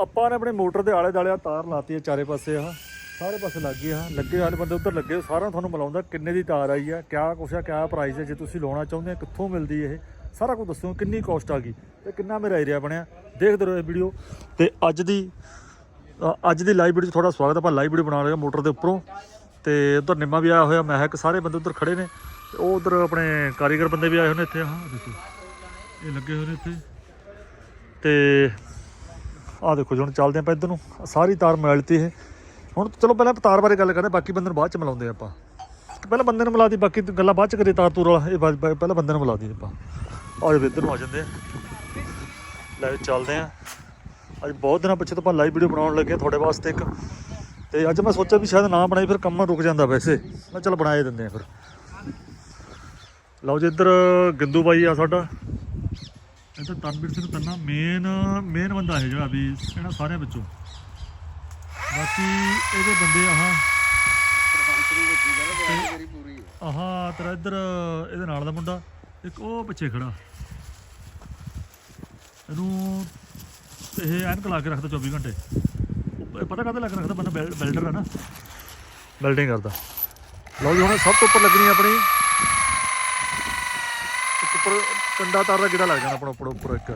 ਆਪਾਂ ਨੇ ਆਪਣੇ ਮੋਟਰ ਦੇ ਆਲੇ ਦਾਲੇ ਆਹ ਤਾਰ ਲਾਤੀ ਹੈ ਚਾਰੇ ਪਾਸੇ ਆ। ਸਾਰੇ ਪਾਸੇ ਲੱਗ ਗਈ ਆ। ਲੱਗੇ ਵਾਲੇ ਬੰਦੇ ਉੱਧਰ ਲੱਗੇ ਸਾਰਾ ਤੁਹਾਨੂੰ ਮਿਲਾਉਂਦਾ ਕਿੰਨੇ ਦੀ ਤਾਰ ਆਈ ਆ, ਕਿਆ ਕੁਛ ਆ, ਕਿਆ ਪ੍ਰਾਈਸ ਹੈ ਜੇ ਤੁਸੀਂ ਲਾਉਣਾ ਚਾਹੁੰਦੇ ਆ, ਕਿੱਥੋਂ ਮਿਲਦੀ ਇਹ? ਸਾਰਾ ਕੁਝ ਦੱਸੋ, ਕਿੰਨੀ ਕਾਸਟ ਆ ਗਈ ਤੇ ਕਿੰਨਾ ਮੇਰਾ ਏਰੀਆ ਬਣਿਆ? ਦੇਖਦੇ ਰਹੋ ਇਹ ਵੀਡੀਓ ਤੇ ਅੱਜ ਦੀ ਅੱਜ ਦੀ ਲਾਈਵ ਵੀਡੀਓ 'ਚ ਤੁਹਾਡਾ ਸਵਾਗਤ ਆਪਾਂ ਲਾਈਵ ਵੀਡੀਓ ਬਣਾ ਰਹੇ ਹਾਂ ਮੋਟਰ ਦੇ ਉੱਪਰੋਂ। ਤੇ ਉਧਰ ਨਿੰਮਾ ਵੀ ਆਇਆ ਹੋਇਆ, ਮਹਿਕ, ਸਾਰੇ ਬੰਦੇ ਉਧਰ ਖੜੇ ਨੇ। ਤੇ ਉਹ ਉਧਰ ਆਪਣੇ ਕਾਰੀਗਰ ਬੰਦੇ ਵੀ ਆਏ ਹੋਏ ਨੇ ਇੱਥੇ ਹਾਂ ਦੇਖੋ। ਇਹ ਲੱਗੇ ਹੋਏ ਨੇ ਇੱਥੇ। ਤੇ ਆਹ ਦੇਖੋ ਜੀ, ਹੁਣ ਚੱਲਦੇ ਆਪਾਂ ਇੱਧਰ ਨੂੰ। ਸਾਰੀ ਤਾਰ ਮਿਲਤੀ ਇਹ। ਹੁਣ ਚਲੋ ਪਹਿਲਾਂ ਤਾਰ ਬਾਰੇ ਗੱਲ ਕਰਦੇ ਬਾਕੀ ਬੰਦੇ ਨੂੰ ਬਾਅਦ ਚ ਮਿਲਾਉਂਦੇ ਆਪਾਂ। ਪਹਿਲਾਂ ਬੰਦੇ ਨੂੰ ਮਿਲਾ ਦੀ ਬਾਕੀ ਗੱਲਾਂ ਬਾਅਦ ਚ ਕਰੀ ਤਾਰ ਤੂਰ ਵਾਲਾ। ਇਹ ਪਹਿਲਾਂ ਬੰਦੇ ਨੂੰ ਮਿਲਾ ਦੀ ਆਪਾਂ। ਆ ਜੇ ਇੱਧਰ ਨੂੰ ਆ ਜਾਂਦੇ ਆ। ਲੈ ਚੱਲਦੇ ਆ ਅੱਜ ਬਹੁਤ ਦਿਨਾਂ ਪਿੱਛੇ ਤੋਂ ਆਪਾਂ ਲਾਈਵ ਵੀਡੀਓ ਬਣਾਉਣ ਲੱਗੇ ਤੁਹਾਡੇ ਵਾਸਤੇ ਇੱਕ। ਤੇ ਅੱਜ ਮੈਂ ਸੋਚਿਆ ਵੀ ਸ਼ਾਇਦ ਨਾ ਬਣਾਈ, ਫਿਰ ਕੰਮ ਰੁਕ ਜਾਂਦਾ ਵੈਸੇ। ਮੈਂ ਚੱਲ ਬਣਾ ਦਿੰਦੇ ਆ ਫਿਰ। ਲਓ ਜੀ, ਇੱਧਰ ਗਿੰਦੂ ਬਾਈ ਆ ਸਾਡਾ। ਇੱਧਰ ਤਨਵੀਰ ਸਿੰਘ ਤੰਨਾ ਮੇਨ ਮੇਨ ਬੰਦਾ ਹੈ ਜਿਹੜਾ ਵੀ ਇਹਨਾਂ ਸਾਰਿਆਂ ਵਿੱਚੋਂ। ਬਾਕੀ ਇਹਦੇ ਬੰਦੇ ਆਹ ਆਹ ਤੇਰਾ ਇੱਧਰ ਇਹਦੇ ਨਾਲ ਦਾ ਮੁੰਡਾ, ਇੱਕ ਉਹ ਪਿੱਛੇ ਖੜਾ। ਇਹਨੂੰ ਇਹ ਐਨਕ ਲਾ ਕੇ ਰੱਖਦਾ 24 ਘੰਟੇ। ਇਹ ਪਤਾ ਕਾਹਦੇ ਲੱਗ ਰੱਖਦਾ? ਬੰਦਾ ਬੈਲ- ਬੈਲਡਰ ਹੈ ਨਾ। ਬਿਲਡਿੰਗ ਕਰਦਾ। ਲਓ ਜੀ, ਹੁਣ ਸਭ ਤੋਂ ਉੱਪਰ ਲੱਗਣੀ ਆਪਣੀ। ਉੱਪਰ ਕੰਡਾ ਤਾਰ ਦਾ ਲੱਗ ਜਾਣਾ ਆਪਣਾ ਉੱਪਰ ਉੱਪਰ ਇੱਕ।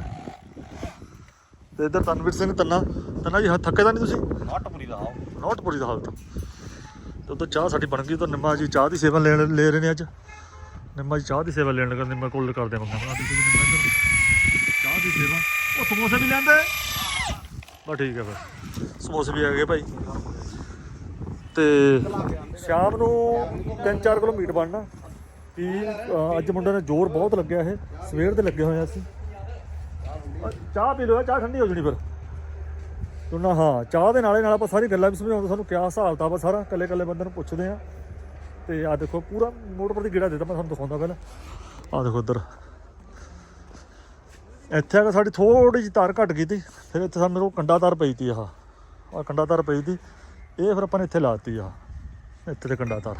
ਤੇ ਇੱਧਰ ਤਨਵੀਰ ਸਿੰਘ ਤੰਨਾ। ਤੰਨਾ ਜੀ ਥੱਕੇ ਤਾਂ ਨਹੀਂ ਤੁਸੀਂ? ਨਾਟਪੁਰੀ ਦਾ ਆਓ ਨੋਟਪੁਰੀ ਦਾ ਹਾਲਤ ਤੇ। ਉਦੋਂ ਚਾਹ ਸਾਡੀ ਬਣ ਗਈ ਤਾਂ ਨਿੰਮਾ ਜੀ ਚਾਹ ਦੀ ਸੇਵਾ ਲੈਣ ਲੈ ਰਹੇ ਨੇ ਅੱਜ। ਨਿੰਮਾ ਜੀ ਚਾਹ ਦੀ ਸੇਵਾ ਲੈਣ ਲੱਗਾ ਨਿੰਮਾ ਕੋਲ ਕਰਦੇ ਮੰਗਾ। ਇੱਧਰ ਚਾਹ ਦੀ ਸੇਵਾ। ਉਹ ਸਮੋਸੇ ਵੀ ਲੈਂਦੇ ਬਸ ਠੀਕ ਹੈ ਫਿਰ। ਸਮੋਸੇ ਵੀ ਆ ਗਏ ਭਾਈ। ਤੇ ਸ਼ਾਮ ਨੂੰ 3-4 ਕਿਲੋ ਮੀਟ ਬਣਨਾ। ਕਿ ਅੱਜ ਮੁੰਡੇ ਨੇ ਜ਼ੋਰ ਬਹੁਤ ਲੱਗਿਆ ਇਹ। ਸਵੇਰ ਦੇ ਲੱਗੇ ਹੋਏ ਆ ਅਸੀਂ। ਚਾਹ ਪੀ ਲਓ, ਚਾਹ ਠੰਡੀ ਹੋ ਜਣੀ ਫਿਰ। ਤੁਨਾ ਹਾਂ, ਚਾਹ ਦੇ ਨਾਲੇ ਨਾਲ ਆਪਾਂ ਸਾਰੀ ਗੱਲਾਂ ਵੀ ਸਮਝਾਉਂਦੇ ਸਾਨੂੰ ਕਿਆ ਹਿਸਾਬ ਤਾ ਵਾ ਸਾਰਾ। ਕੱਲੇ ਕੱਲੇ ਬੰਦੇ ਨੂੰ ਪੁੱਛਦੇ ਆ ਤੇ ਆ ਦੇਖੋ, ਪੂਰਾ ਮੋਟਰ ਪਰ ਦੀ ਗੇੜਾ ਦੇਤਾ, ਮੈਂ ਤੁਹਾਨੂੰ ਦਿਖਾਉਂਦਾ ਪਹਿਲਾਂ। ਆ ਦੇਖੋ ਇੱਧਰ। ਇੱਥੇ ਆ ਸਾਡੀ ਥੋੜੀ ਜਿਹੀ ਤਾਰ ਘਟ ਗਈ ਤੀ ਫਿਰ ਇੱਥੇ ਸਾਨੂੰ ਉਹ ਕੰਡਾ ਤਾਰ ਪਈ ਤੀ ਆਹ। ਆ ਕੰਡਾ ਤਾਰ ਪਈ ਤੀ। ਇਹ ਫਿਰ ਆਪਾਂ ਨੇ ਇੱਥੇ ਲਾਤੀ ਆ ਇੱਥੇ ਤੇ ਕੰਡਾ ਤਾਰ।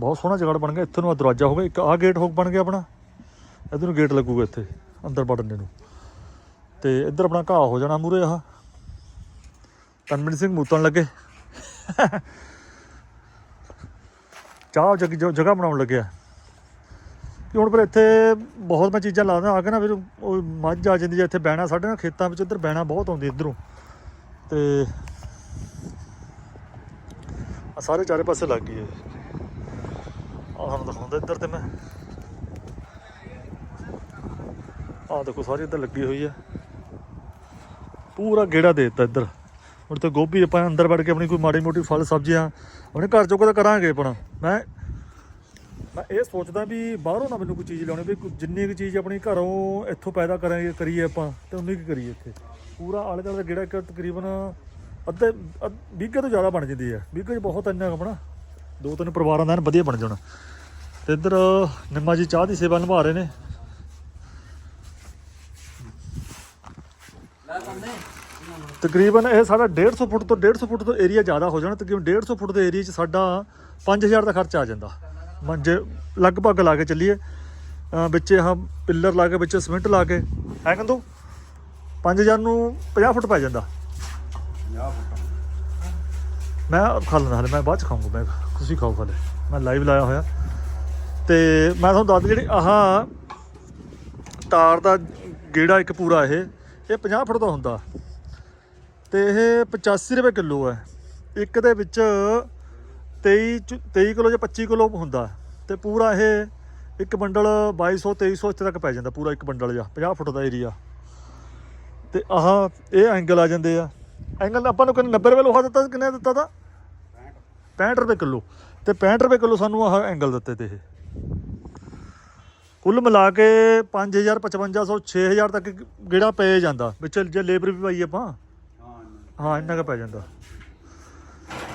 ਬਹੁਤ ਸੋਹਣਾ ਜਗੜ ਬਣ ਗਿਆ, ਇੱਥੇ ਨੂੰ ਆ ਦਰਵਾਜ਼ਾ ਹੋ ਗਿਆ, ਇੱਕ ਆ ਗੇਟ ਹੋ, ਬਣ ਗਿਆ ਆਪਣਾ। ਇੱਧਰ ਨੂੰ ਗੇਟ ਲੱਗੂਗਾ ਇੱਥੇ, ਅੰਦਰ ਵੜਨ ਨੂੰ। ਤੇ ਇੱਧਰ ਆਪਣਾ ਘਾਹ ਹੋ ਜਾਣਾ ਮੂਰੇ ਆਹ। ਤਨਮਨ ਸਿੰਘ ਮੂਤਣ ਲੱਗੇ। ਚਾਹ ਜਗ ਜਗ੍ਹਾ ਬਣਾਉਣ ਲੱਗਿਆ। ਕਿ ਹੁਣ ਪਰ ਇੱਥੇ ਬਹੁਤ ਮੈਂ ਚੀਜ਼ਾਂ ਲਾਦਾ ਆ ਕੇ ਨਾ ਫਿਰ ਉਹ ਮੱਝ ਆ ਜਾਂਦੀ ਹੈ ਇੱਥੇ ਬੈਣਾ ਸਾਡੇ ਨਾ ਖੇਤਾਂ ਵਿੱਚ ਇੱਧਰ ਬੈਣਾ ਬਹੁਤ ਆਉਂਦੀ ਇੱਧਰੋਂ। ਤੇ ਆ ਸਾਰੇ ਚਾਰੇ ਪਾਸੇ ਲੱਗ ਗਈ ਹੈ। ਤੁਹਾਨੂੰ ਦਿਖਾਉਂਦਾ ਇੱਧਰ ਤੇ ਮੈਂ। ਆਹ ਦੇਖੋ, ਸਾਰੀ ਇੱਧਰ ਲੱਗੀ ਹੋਈ ਹੈ ਪੂਰਾ ਗੇੜਾ ਦੇ ਦਿੱਤਾ ਇੱਧਰ। ਹੁਣ ਤੇ ਗੋਭੀ ਆਪਾਂ ਅੰਦਰ ਵੜ ਕੇ ਆਪਣੀ ਕੋਈ ਮਾੜੀ ਮੋਟੀ ਫਲ, ਸਬਜ਼ੀਆਂ, ਆਪਣੇ ਘਰ ਚੋਂ ਕਦੇ ਕਰਾਂਗੇ ਆਪਣਾ। ਮੈਂ ਮੈਂ ਇਹ ਸੋਚਦਾ ਵੀ ਬਾਹਰੋਂ ਨਾ ਮੈਨੂੰ ਕੋਈ ਚੀਜ਼ ਲਿਆਉਣੀ, ਵੀ ਜਿੰਨੀ ਕੁ ਚੀਜ਼ ਆਪਣੀ ਘਰੋਂ ਇੱਥੋਂ ਪੈਦਾ ਕਰਾਂਗੇ, ਕਰੀਏ ਆਪਾਂ, ਤੇ ਉਨੀ ਕੁ ਕਰੀਏ ਇੱਥੇ। ਪੂਰਾ ਆਲੇ ਦੁਆਲੇ ਦਾ ਗੇੜਾ ਇੱਕ ਤਕਰੀਬਨ ਅੱਧੇ, ਅੱਧ- ਵੀਘੇ ਤੋਂ ਜ਼ਿਆਦਾ ਬਣ ਜਾਂਦੀ ਹੈ ਵੀਘੇ 'ਚ ਬਹੁਤ ਇੰਨਾ ਕੁ ਆਪਣਾ, ਦੋ ਤਿੰਨ ਪਰਿਵਾਰਾਂ ਦਾ ਐਨ ਵਧੀਆ ਬਣ ਜਾਣਾ। ਤੇ ਇੱਧਰ ਨਿੰਮਾ ਜੀ ਚਾਹ ਦੀ ਸੇਵਾ ਨਿਭਾ ਰਹੇ ਨੇ। ਤਕਰੀਬਨ ਇਹ ਸਾਡਾ 150 ਫੁੱਟ ਤੋਂ 150 ਫੁੱਟ ਤੋਂ ਏਰੀਆ ਜ਼ਿਆਦਾ ਹੋ ਜਾਣਾ ਤਕਰੀਬਨ 150 ਫੁੱਟ ਦੇ ਏਰੀਆ 'ਚ ਸਾਡਾ 5000 ਦਾ ਖਰਚਾ ਆ ਜਾਂਦਾ। ਮੰਜੇ ਲਗਭਗ ਲਾ ਕੇ ਚੱਲੀਏ। ਵਿੱਚ ਆਹ ਪਿੱਲਰ ਲਾ ਕੇ ਵਿੱਚ ਸਿਮੈਂਟ ਲਾ ਕੇ ਹੈ ਕੰਦੂ 5000 ਨੂੰ 50 ਫੁੱਟ ਪੈ ਜਾਂਦਾ। 50 ਫੁੱਟ ਮੈਂ ਖਾ ਲੈਂਦਾ ਹਲੇ ਮੈਂ ਬਾਅਦ ਚ ਖਾਊਂਗਾ ਮੈਂ ਤੁਸੀਂ ਖਾਓ ਹਲੇ ਮੈਂ ਲਾਈਵ ਲਾਇਆ ਹੋਇਆ। ਤੇ ਮੈਂ ਤੁਹਾਨੂੰ ਦੱਸ ਜਿਹੜੀ ਆਹ ਤਾਰ ਦਾ ਗੇੜਾ ਇੱਕ ਪੂਰਾ ਇਹ ਇਹ 50 ਫੁੱਟ ਦਾ ਹੁੰਦਾ। ਤੇ ਇਹ 85 ਰੁਪਏ ਕਿਲੋ ਹੈ। ਇੱਕ ਦੇ ਵਿੱਚ 23 ਚ- 23 ਕਿਲੋ ਜਾਂ 25 ਕਿਲੋ ਹੁੰਦਾ। ਤੇ ਪੂਰਾ ਇਹ ਇੱਕ ਬੰਡਲ 2200 2300 ਇੱਥੇ ਤੱਕ ਪੈ ਜਾਂਦਾ ਪੂਰਾ ਇੱਕ ਬੰਡਲ ਜਾਂ 50 ਫੁੱਟ ਦਾ ਏਰੀਆ ਤੇ ਆਹ ਇਹ ਐਂਗਲ ਆ ਜਾਂਦੇ ਆ। ਐਂਗਲ ਆਪਾਂ ਨੂੰ ਕਿੰਨੇ 90 ਰੁਪਏ ਲੋਹਾ ਦਿੱਤਾ ਸੀ, ਕਿੰਨੇ ਦਿੱਤਾ ਤਾ? 65 ਰੁਪਏ ਕਿਲੋ। ਤੇ 65 ਰੁਪਏ ਕਿਲੋ ਸਾਨੂੰ ਆਹ ਐਂਗਲ ਦਿੱਤੇ ਤੇ ਇਹ। ਕੁੱਲ ਮਿਲਾ ਕੇ 5000 5500 6000 ਤੱਕ ਗੇੜਾ ਪੈ ਜਾਂਦਾ। ਵਿੱਚ ਜੇ ਲੇਬਰ ਵੀ ਪਾਈ ਆਪਾਂ। ਹਾਂ ਹਾਂ ਇੰਨਾ ਕੁ ਪੈ ਜਾਂਦਾ।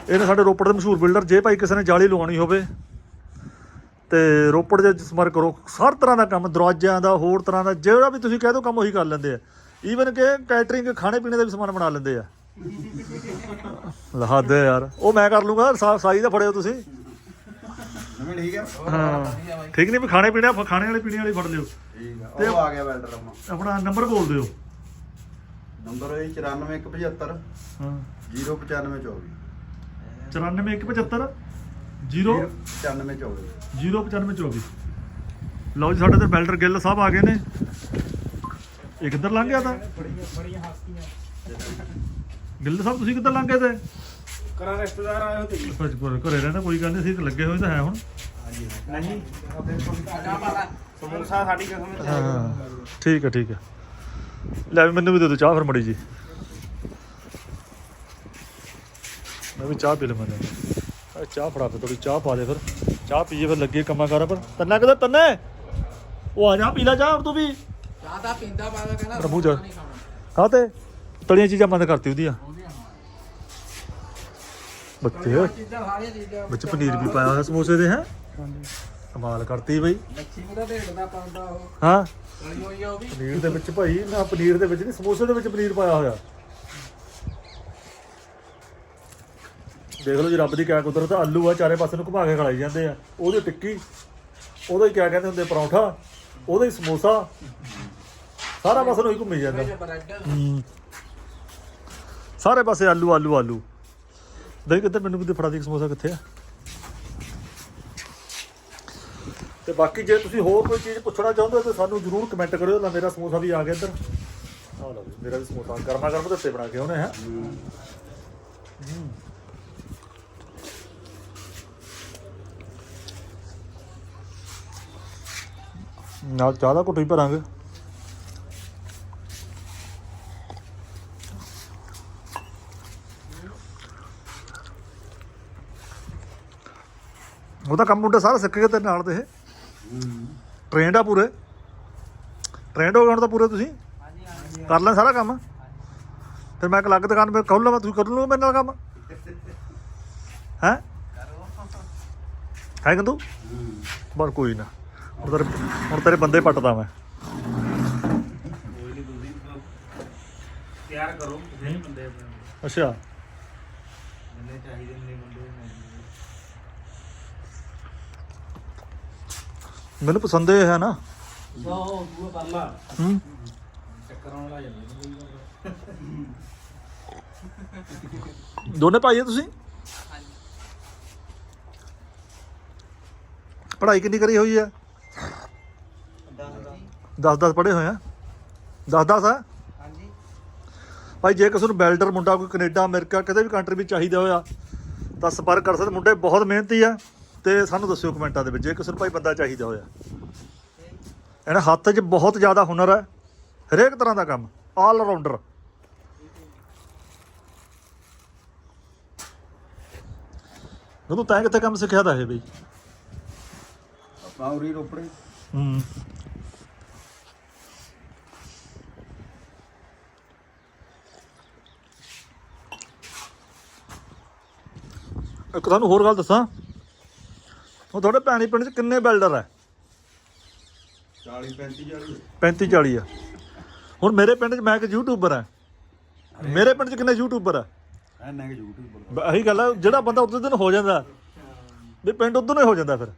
ਇਹਨੇ ਸਾਡੇ ਰੋਪੜ ਦੇ ਮਸ਼ਹੂਰ ਬਿਲਡਰ, ਜੇ ਭਾਈ ਕਿਸੇ ਨੇ ਜਾਲੀ ਲਵਾਉਣੀ ਹੋਵੇ, ਤੇ ਰੋਪੜ ਦੇ ਸੰਪਰਕ ਕਰੋ। ਹਰ ਤਰ੍ਹਾਂ ਦਾ ਕੰਮ, ਦਰਵਾਜ਼ਿਆਂ ਦਾ, ਹੋਰ ਤਰ੍ਹਾਂ ਦਾ, ਜਿਹੜਾ ਵੀ ਤੁਸੀਂ ਕਹਿ ਦਿਓ ਕੰਮ ਉਹੀ ਕਰ ਲੈਂਦੇ ਆ। ਈਵਨ ਕਿ ਕੈਟਰਿੰਗ ਖਾਣੇ ਪੀਣੇ ਦਾ ਵੀ ਸਮਾਨ ਬਣਾ ਲੈਂਦੇ ਆ। ਲਹਾਦੇ ਯਾਰ। ਉਹ ਮੈਂ ਕਰ ਲੂੰਗਾ ਸਾ- ਸਾਈ ਦਾ ਫੜਿਓ ਤੁਸੀਂ। ਨਵੇਂ ਠੀਕ ਹੈ ਹਾਂ। ਠੀਕ ਨਹੀਂ ਵੀ ਖਾਣੇ ਪੀਣੇ ਖਾਣੇ ਵਾਲੇ ਪੀਣੇ ਵਾਲੇ ਫੜ ਲਿਓ। ਠੀਕ ਆ ਉਹ ਆ ਗਿਆ ਵੈਲਡਰ ਆਪਣਾ। ਆਪਣਾ ਨੰਬਰ ਬੋਲ ਦਿਓ। ਨੰਬਰ ਹੈ। 94175 ਹਾਂ 09524 94175 0 9524 09524 ਲਓ ਜੀ ਸਾਡੇ ਤੇ ਬੈਲਡਰ ਗਿੱਲ ਸਾਹਿਬ ਆ ਗਏ ਨੇ। ਇਹ ਕਿੱਧਰ ਲੰਘ ਗਿਆ ਤਾਂ? ਬੜੀਆਂ ਬੜੀਆਂ ਹਸਤੀਆਂ ਗਿੱਲ ਸਾਹਿਬ ਤੁਸੀਂ ਕਿੱਧਰ ਲੰਘ ਗਏ ਤੇ? ਕਰਾਂ ਰਿਸ਼ਤੇਦਾਰ ਆਏ ਹੋ ਤੇ ਘਰੇ ਰਹਿਣਾ ਕੋਈ ਗੱਲ ਨਹੀਂ ਸੀ ਤੇ ਲੱਗੇ ਹੋਏ ਤਾਂ ਹੈ ਹੁਣ। ਨਹੀਂ। ਸਮੋਸਾ ਸਾਡੀ ਕਿਸਮ ਵਿੱਚ ਹਾਂ। ਠੀਕ ਹੈ ਠੀਕ ਹੈ। ਲੈ ਵੀ ਮੈਨੂੰ ਵੀ ਦੇ ਦਿਓ ਚਾਹ ਫਿਰ ਮੜੀ ਜੀ ਮੈਂ ਵੀ ਚਾਹ ਪੀ ਲਵਾਂ ਮੈਂ ਚਾਹ ਫੜਾ ਦੇ ਥੋੜੀ ਚਾਹ ਪਾ ਦੇ ਫਿਰ। ਚਾਹ ਪੀਏ ਫਿਰ ਲੱਗੇ ਕੰਮਾਂ ਕਾਰਾਂ ਪਰ। ਤੰਨਾ ਕਿਤੇ ਤੰਨੇ? ਉਹ ਆ ਜਾ ਪੀ ਲੈ ਚਾਹ ਹੁਣ ਤੂੰ ਵੀ। ਚਾਹ ਤਾਂ ਪੀਂਦਾ ਪਾਦਾ ਕਹਿੰਦਾ ਪ੍ਰਭੂ ਜਾ ਨਹੀਂ ਖਾਣਾ। ਹਾਂ ਤੇ ਤਲੀਆਂ ਚੀਜ਼ਾਂ ਬੰਦ ਕਰਤੀ ਉਹਦੀਆਂ ਬੱਚੇ ਚੀਜ਼ਾਂ ਸਾਰੀਆਂ ਚੀਜ਼ਾਂ ਵਿੱਚ ਪਨੀਰ ਵੀ ਪਾਇਆ ਹੋਇਆ ਸਮੋਸੇ ਦੇ, ਹੈ? ਕਮਾਲ ਕਰਤੀ ਬਈ। ਲੱਛੀ ਉਹਦਾ ਢੇਡਦਾ ਪਾਉਂਦਾ ਉਹ ਹਾਂ? ਤਲੀ ਹੋਈ ਆ ਉਹ ਵੀ ਪਨੀਰ ਦੇ ਵਿੱਚ ਭਾਈ, ਨਾ, ਪਨੀਰ ਦੇ ਵਿੱਚ ਨਹੀਂ, ਸਮੋਸੇ ਦੇ ਵਿੱਚ ਪਨੀਰ ਪਾਇਆ ਹੋਇਆ। ਦੇਖ ਲਓ ਜੀ, ਰੱਬ ਦੀ ਕਿਆ ਕੁਦਰਤ ਆ। ਆਲੂ ਆ, ਚਾਰੇ ਪਾਸੇ ਨੂੰ ਘੁਮਾ ਕੇ ਖਲਾਈ ਜਾਂਦੇ ਆ। ਉਹਦੀ ਟਿੱਕੀ, ਉਹਦਾ ਹੀ ਕਿਆ ਕਹਿੰਦੇ ਹੁੰਦੇ, ਪਰੌਂਠਾ, ਉਹਦਾ ਹੀ ਸਮੋਸਾ। ਸਾਰਾ ਪਾਸੇ ਨੂੰ ਹੀ ਘੁੰਮੀ ਜਾਂਦਾ। ਵਿੱਚ ਬ੍ਰੈਡ ਹੂੰ। ਸਾਰੇ ਪਾਸੇ ਆਲੂ ਆਲੂ ਆਲੂ। ਦੇਖ ਕਿੱਧਰ ਮੈਨੂੰ ਵੀ ਤੇ ਫੜਾ ਦੇ ਸਮੋਸਾ ਕਿੱਥੇ ਆ? ਤੇ ਬਾਕੀ ਜੇ ਤੁਸੀਂ ਹੋਰ ਕੋਈ ਚੀਜ਼ ਪੁੱਛਣਾ ਚਾਹੁੰਦੇ ਹੋ ਤਾਂ ਸਾਨੂੰ ਜਰੂਰ ਕਮੈਂਟ ਕਰਿਓ ਨਾ ਮੇਰਾ ਸਮੋਸਾ ਵੀ ਆ ਗਿਆ ਇੱਧਰ। ਆ ਲਓ ਜੀ, ਮੇਰਾ ਵੀ ਸਮੋਸਾ ਗਰਮਾ ਗਰਮ ਦਿੱਤੇ ਬਣਾ ਕੇ ਉਹਨੇ ਹੈ। ਨਾਲ ਚਾਹ ਦਾ ਘੁੱਟ ਹੀ ਭਰਾਂਗੇ। ਉਹਦਾ ਕੰਮ ਮੁੰਡਾ ਸਾਰਾ ਸਿੱਖ ਗਏ ਤੇਰੇ ਨਾਲ ਤੇ ਇਹ। ਟ੍ਰੇਨਡ ਆ ਪੂਰੇ। ਟ੍ਰੇਨਡ ਹੋ ਗਏ ਹੁਣ ਤਾਂ ਪੂਰੇ ਤੁਸੀਂ। ਕਰ ਲੈ ਸਾਰਾ ਕੰਮ। ਫਿਰ ਮੈਂ ਇੱਕ ਅਲੱਗ ਦੁਕਾਨ 'ਤੇ ਖੋਲ ਲਵਾਂ ਤੁਸੀਂ ਕਰ ਲਓ ਮੇਰੇ ਨਾਲ ਕੰਮ। ਹੈ? ਹੈ ਕੰਦੂ? ਬਸ ਕੋਈ ਨਾ। ਹੁਣ ਤੇਰੇ ਹੁਣ ਤੇਰੇ ਬੰਦੇ ਪੱਟਦਾ ਮੈਂ। ਤਿਆਰ ਕਰੋ ਨਹੀਂ ਬੰਦੇ ਆਪਣੇ। ਅੱਛਾ। ਜਿੰਨੇ ਚਾਹੀਦੇ ਨੇ ਬੰਦੇ ਮੈਨੂੰ ਪਸੰਦ ਇਹ ਹੈ ਨਾ। ਸੋ ਤੂੰ ਕਰ ਲਾ ਹੂੰ। ਚੱਕਰ ਆਉਣ ਲੱਗ ਜਾਂਦਾ ਦੋਨੇ ਭਾਈ ਆ ਤੁਸੀਂ? ਪੜ੍ਹਾਈ ਕਿੰਨੀ ਕਰੀ ਹੋਈ ਆ? 10 10 ਪੜ੍ਹੇ ਹੋਏ ਆ। 10 10 ਆ? ਹਾਂਜੀ। ਭਾਈ ਜੇ ਕਿਸੇ ਨੂੰ ਬੈਲਡਰ ਮੁੰਡਾ ਕੋਈ ਕੈਨੇਡਾ ਅਮਰੀਕਾ ਕਿਤੇ ਵੀ ਕੰਟਰੀ ਵਿੱਚ ਚਾਹੀਦਾ ਹੋਇਆ ਤਾਂ ਸੰਪਰਕ ਕਰ ਸਕਦੇ। ਮੁੰਡੇ ਬਹੁਤ ਮਿਹਨਤੀ ਆ। ਤੇ ਸਾਨੂੰ ਦੱਸਿਓ ਕਮੈਂਟਾਂ ਦੇ ਵਿੱਚ ਜੇ ਕਿਸੇ ਨੂੰ ਭਾਈ ਬੰਦਾ ਚਾਹੀਦਾ ਹੋਇਆ। ਇਹਨਾਂ ਹੱਥ 'ਚ ਬਹੁਤ ਜ਼ਿਆਦਾ ਹੁਨਰ ਹੈ ਹਰੇਕ ਤਰ੍ਹਾਂ ਦਾ ਕੰਮ ਆਲ ਰਾਉਂਡਰ ਤੂੰ ਤੈਂ ਕਿੱਥੇ ਕੰਮ ਸਿੱਖਿਆ ਦਾ ਇਹ ਬਈ? ਆਪਾਂ ਉਰੀ ਰੋਪੜੇ। ਹੂੰ। ਇੱਕ ਤੁਹਾਨੂੰ ਹੋਰ ਗੱਲ ਦੱਸਾਂ? ਉਹ ਤੁਹਾਡੇ ਭੈਣੀ ਪਿੰਡ 'ਚ ਕਿੰਨੇ ਬਿਲਡਰ ਹੈ 40 35 40 35 40 ਆ। ਹੁਣ ਮੇਰੇ ਪਿੰਡ 'ਚ ਮੈਂ ਇੱਕ ਯੂਟਿਊਬਰ ਆ। ਮੇਰੇ ਪਿੰਡ 'ਚ ਕਿੰਨੇ ਯੂਟਿਊਬਰ ਆ? ਐਨਾ ਕਿ ਇਹੀ ਗੱਲ ਆ ਜਿਹੜਾ ਬੰਦਾ ਉਦੋਂ ਦਿਨ ਹੋ ਜਾਂਦਾ। ਵੀ ਪਿੰਡ ਉਦੋਂ ਹੀ ਹੋ ਜਾਂਦਾ ਫਿਰ।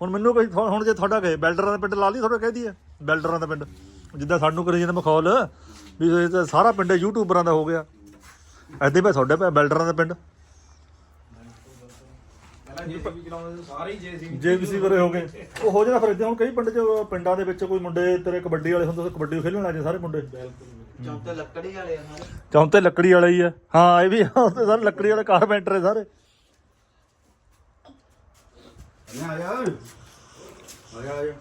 ਹੁਣ ਮੈਨੂੰ ਕੋਈ ਹੁਣ ਜੇ ਤੁਹਾਡਾ ਕਹੇ ਬੈਲਡਰਾਂ ਦਾ ਪਿੰਡ ਲਾ ਲਈ ਤੁਹਾਡਾ ਕਹਿਦੀ ਆ ਬੈਲਡਰਾਂ ਦਾ ਪਿੰਡ। ਜਿੱਦਾਂ ਸਾਨੂੰ ਕਰੀ ਜਾਂਦਾ ਮਖੌਲ ਵੀ ਸਾਰਾ ਪਿੰਡ ਯੂਟਿਊਬਰਾਂ ਦਾ ਹੋ ਗਿਆ। ਐਦੇ ਭਾਈ ਤੁਹਾਡੇ ਪੈ ਬੈਲਡਰਾਂ ਦਾ ਪਿੰਡ ਪਹਿਲਾਂ ਜੇਸੀਬੀ ਚਲਾਉਂਦੇ ਸੀ ਸਾਰੇ ਹੀ ਜੇਸੀਬੀ ਜੇਬੀਸੀ ਵਰੇ ਹੋ ਗਏ। ਉਹ ਹੋ ਜਾਂਦਾ ਫਿਰ ਇਦਾਂ ਹੁਣ ਕਈ ਪਿੰਡ 'ਚ ਪਿੰਡਾਂ ਦੇ ਵਿੱਚ ਕੋਈ ਮੁੰਡੇ ਤੇਰੇ ਕਬੱਡੀ ਵਾਲੇ ਹੁੰਦੇ ਸੀ ਕਬੱਡੀ ਖੇਡਣ ਲੱਗ ਸਾਰੇ ਮੁੰਡੇ। ਚੌਂਤੇ ਲੱਕੜੀ ਵਾਲੇ ਆ ਸਾਰੇ। ਚੌਂਤੇ ਲੱਕੜੀ ਵਾਲੇ ਹੀ ਆ। ਹਾਂ ਇਹ ਵੀ ਉੱਥੇ ਸਾਰੇ ਲੱਕੜੀ ਵਾਲੇ ਕਾਰਪੈਂਟਰ ਹੈ ਸਾਰੇ। ਆ ਜਾ ਆ ਜਾ।